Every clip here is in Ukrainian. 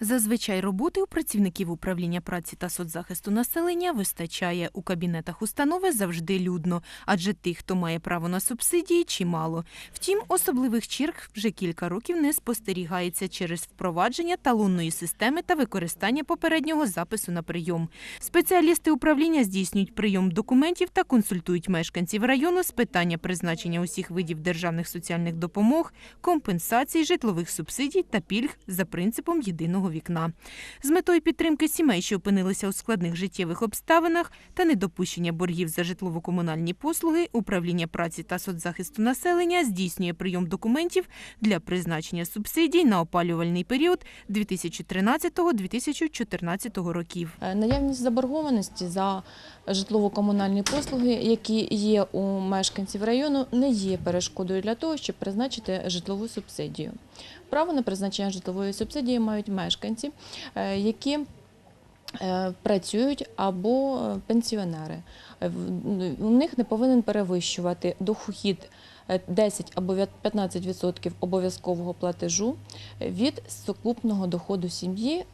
Зазвичай роботи у працівників управління праці та соцзахисту населення вистачає. У кабінетах установи завжди людно, адже тих, хто має право на субсидії, чимало. Втім, особливих черг вже кілька років не спостерігається через впровадження талонної системи та використання попереднього запису на прийом. Спеціалісти управління здійснюють прийом документів та консультують мешканців району з питання призначення усіх видів державних соціальних допомог, компенсацій, житлових субсидій та пільг за принципом єдиного вікна. З метою підтримки сімей, що опинилися у складних життєвих обставинах та недопущення боргів за житлово-комунальні послуги, управління праці та соцзахисту населення здійснює прийом документів для призначення субсидій на опалювальний період 2013-2014 років. Е, Наявність заборгованості за житлово-комунальні послуги, які є у мешканців району, не є перешкодою для того, щоб призначити житлову субсидію. Право на призначення житлової субсидії мають мешканці, е, які е, працюють або е, пенсіонери. Е, У них не повинен перевищувати дохід е, 10 або 15% обов'язкового платежу від сукупного доходу сім'ї.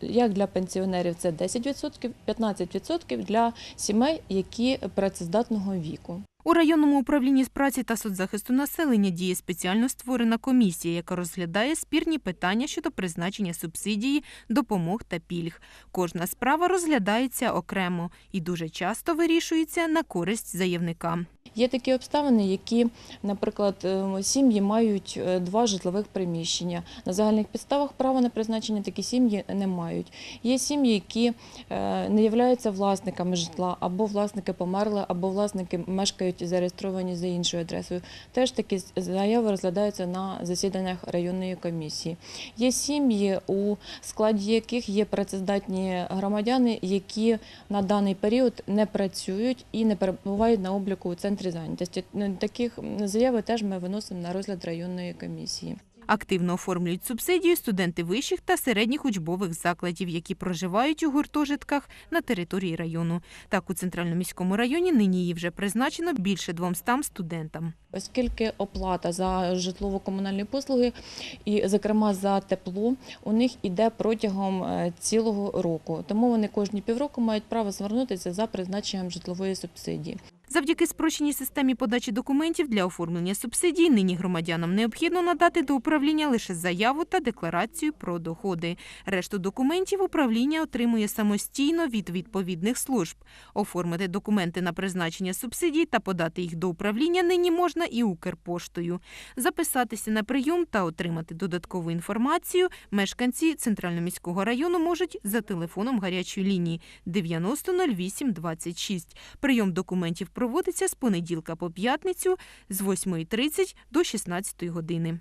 Як для пенсіонерів це 10%, 15% для сімей, які працездатного віку. У районному управлінні з праці та соцзахисту населення діє спеціально створена комісія, яка розглядає спірні питання щодо призначення субсидії, допомог та пільг. Кожна справа розглядається окремо і дуже часто вирішується на користь заявника. Є такі обставини, які, наприклад, е, сім'ї мають е, два житлових приміщення. На загальних підставах права на призначення такі сім'ї не мають. Є сім'ї, які е, не являються власниками житла, або власники померли, або власники мешкають зареєстровані за іншою адресою. Теж такі заяви розглядаються на засіданнях районної комісії. Є сім'ї, у складі яких є працездатні громадяни, які на даний період не працюють і не перебувають на обліку у центрі зайнятості. Таких заяви теж ми виносимо на розгляд районної комісії. Активно оформлюють субсидію студенти вищих та середніх учбових закладів, які проживають у гуртожитках на території району. Так, у центральному міському районі нині її вже призначено більше 200 студентам. Оскільки оплата за житлово-комунальні послуги і, зокрема, за тепло, у них іде протягом е, цілого року. Тому вони кожні півроку мають право звернутися за призначенням житлової субсидії. Завдяки спрощеній системі подачі документів для оформлення субсидій нині громадянам необхідно надати до управління лише заяву та декларацію про доходи. Решту документів управління отримує самостійно від відповідних служб. Оформити документи на призначення субсидій та подати їх до управління нині можна і Укрпоштою. Записатися на прийом та отримати додаткову інформацію мешканці Центральноміського району можуть за телефоном гарячої лінії 90 08 26. Прийом документів проводиться з понеділка по п'ятницю з 8.30 до 16 години.